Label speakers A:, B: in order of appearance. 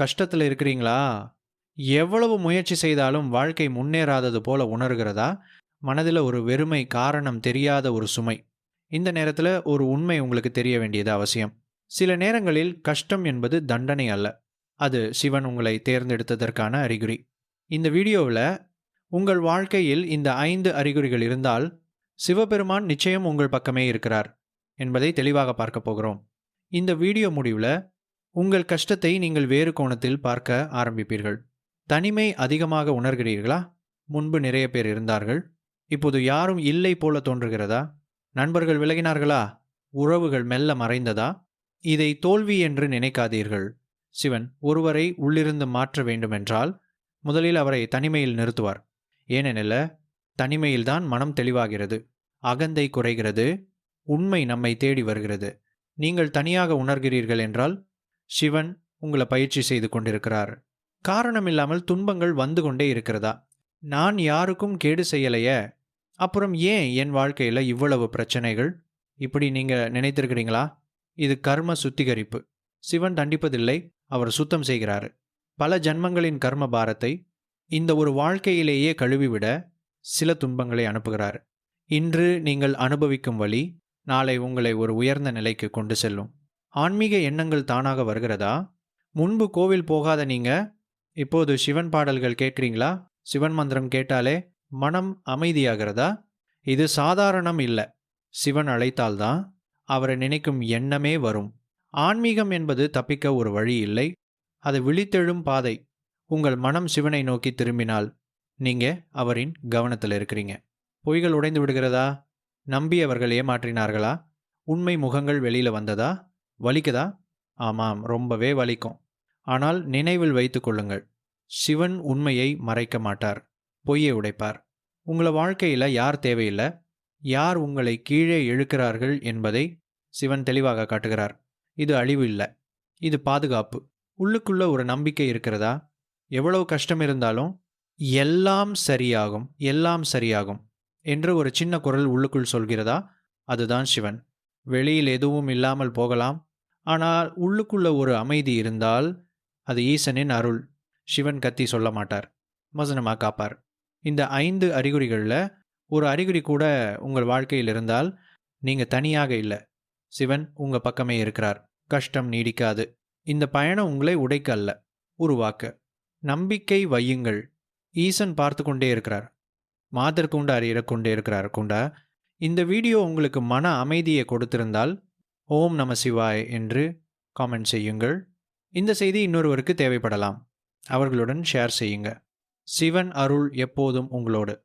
A: கஷ்டத்தில் இருக்கிறீங்களா? எவ்வளவு முயற்சி செய்தாலும் வாழ்க்கை முன்னேறாதது போல உணர்கிறதா? மனதில் ஒரு வெறுமை காரணம் தெரியாத ஒரு சுமை. இந்த நேரத்தில் ஒரு உண்மை உங்களுக்கு தெரிய வேண்டியது அவசியம். சில நேரங்களில் கஷ்டம் என்பது தண்டனை அல்ல. அது சிவன் உங்களை தேர்ந்தெடுத்ததற்கான அறிகுறி. இந்த வீடியோவில் உங்கள் வாழ்க்கையில் இந்த ஐந்து அறிகுறிகள் இருந்தால் சிவபெருமான் நிச்சயம் உங்கள் பக்கமே இருக்கிறார் என்பதை தெளிவாக பார்க்க போகிறோம். இந்த வீடியோ முடிவில் உங்கள் கஷ்டத்தை நீங்கள் வேறு கோணத்தில் பார்க்க ஆரம்பிப்பீர்கள். தனிமை அதிகமாக உணர்கிறீர்களா? முன்பு நிறைய பேர் இருந்தார்கள். இப்போது யாரும் இல்லை போல தோன்றுகிறதா? நண்பர்கள் விலகினார்களா? உறவுகள் மெல்ல மறைந்ததா? இதை தோல்வி என்று நினைக்காதீர்கள். சிவன் ஒருவரை உள்ளிருந்து மாற்ற வேண்டுமென்றால் முதலில் அவரை தனிமையில் நிறுத்துவார். ஏனெனில் தனிமையில்தான் மனம் தெளிவாகிறது. அகந்தை குறைகிறது. உண்மை நம்மை தேடி வருகிறது. நீங்கள் தனியாக உணர்கிறீர்கள் என்றால் சிவன் உங்களை பயிற்சி செய்து கொண்டிருக்கிறார். காரணமில்லாமல் துன்பங்கள் வந்து கொண்டே இருக்கிறதா? நான் யாருக்கும் கேடு செய்யலையே. அப்புறம் ஏன் என் வாழ்க்கையில் இவ்வளவு பிரச்சனைகள்? இப்படி நீங்கள் நினைத்திருக்கிறீங்களா? இது கர்ம சுத்திகரிப்பு. சிவன் தண்டிப்பதில்லை அவர் சுத்தம் செய்கிறாரு. பல ஜன்மங்களின் கர்ம பாரத்தை இந்த ஒரு வாழ்க்கையிலேயே கழுவிவிட சில துன்பங்களை அனுப்புகிறார். இன்று நீங்கள் அனுபவிக்கும் வழி நாளை உங்களை ஒரு உயர்ந்த நிலைக்கு கொண்டு செல்லும். ஆன்மீக எண்ணங்கள் தானாக வருகிறதா? முன்பு கோவில் போகாத நீங்க இப்போது சிவன் பாடல்கள் கேட்குறீங்களா? சிவன் மந்திரம் கேட்டாலே மனம் அமைதியாகிறதா? இது சாதாரணம் இல்லை. சிவன் அழைத்தால்தான் அவரை நினைக்கும் எண்ணமே வரும். ஆன்மீகம் என்பது தப்பிக்க ஒரு வழி இல்லை. அது விழித்தெழும் பாதை. உங்கள் மனம் சிவனை நோக்கி திரும்பினால் நீங்க அவரின் கவனத்தில் இருக்கிறீங்க. பொய்கள் உடைந்து விடுகிறதா? நம்பியவர்கள் ஏமாற்றினார்களா? உண்மை முகங்கள் வெளியில வந்ததா? வலிக்குதா? ஆமாம் ரொம்பவே வலிக்கும். ஆனால் நினைவில் வைத்து கொள்ளுங்கள். சிவன் உண்மையை மறைக்க மாட்டார். பொய்யை உடைப்பார். உங்களை வாழ்க்கையில் யார் தேவையில்லை? யார் உங்களை கீழே இழுக்கிறார்கள் என்பதை சிவன் தெளிவாக காட்டுகிறார். இது அழிவு இல்லை. இது பாதுகாப்பு. உள்ளுக்குள்ள ஒரு நம்பிக்கை இருக்கிறதா? எவ்வளவு கஷ்டம் இருந்தாலும் எல்லாம் சரியாகும் எல்லாம் சரியாகும் என்று ஒரு சின்ன குரல் உள்ளுக்குள் சொல்கிறதா? அதுதான் சிவன். வெளியில் எதுவும் இல்லாமல் போகலாம். ஆனால் உள்ளுக்குள்ள ஒரு அமைதி இருந்தால் அது ஈசனின் அருள். சிவன் கத்தி சொல்ல மாட்டார். வசனமாக காப்பார். இந்த ஐந்து அறிகுறிகளில் ஒரு அறிகுறி கூட உங்கள் வாழ்க்கையில் இருந்தால் நீங்கள் தனியாக இல்லை. சிவன் உங்கள் பக்கமே இருக்கிறார். கஷ்டம் நீடிக்காது. இந்த பயணம் உங்களை உடைக்க அல்ல உருவாக்க. நம்பிக்கை வையுங்கள். ஈசன் பார்த்து கொண்டே இருக்கிறார். மாதர் குண்டா அறியிற கொண்டே இருக்கிறார். குண்டா இந்த வீடியோ உங்களுக்கு மன அமைதியை கொடுத்திருந்தால் ஓம் நம சிவாய் என்று காமெண்ட் செய்யுங்கள். இந்த செய்தி இன்னொருவருக்கு தேவைப்படலாம். அவர்களுடன் ஷேர் செய்யுங்க. சிவன் அருள் எப்போதும் உங்களோடு.